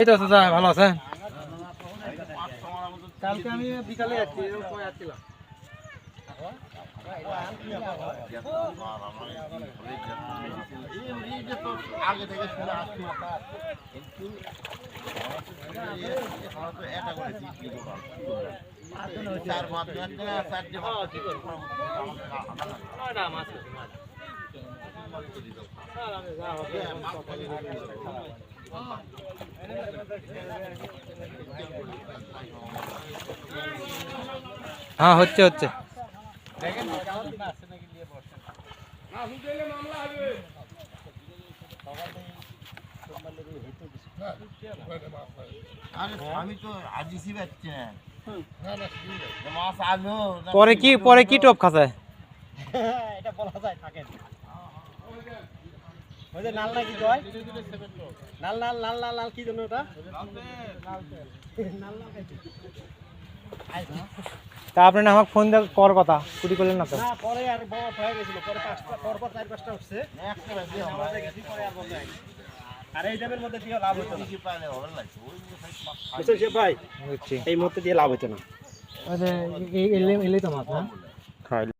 এই তো চাচা ভালো আছেন? কালকে আমি বিকালে যাচ্ছি যাচ্ছিলাম। আগে হ্যাঁ হচ্ছে হচ্ছে। পরে কি পরে কি টপ খাসে এটা বলা যায় থাকেন। ওই যে নাল নাকি কয় নাল নাল নাল নাল নাল কি জন্য ওটা? তা আপনি না আমাকে ফোন দিয়ে কর কথা কুটি করলেন না তো? না পরে আর বড় হয়ে গেছিল পরে পাঁচটা পর পর চার পাঁচটা উঠছে একটা বাজে আমরা গেছি পরে আর বন্ধ হয়ে গেছে। আর এই দামের মধ্যে দিয়ে লাভ হতো না। কি হবে লাগছে ওই সে ভাই এই মুহূর্তে দিয়ে লাভ হতো না। এলে এলে তো মাছ না?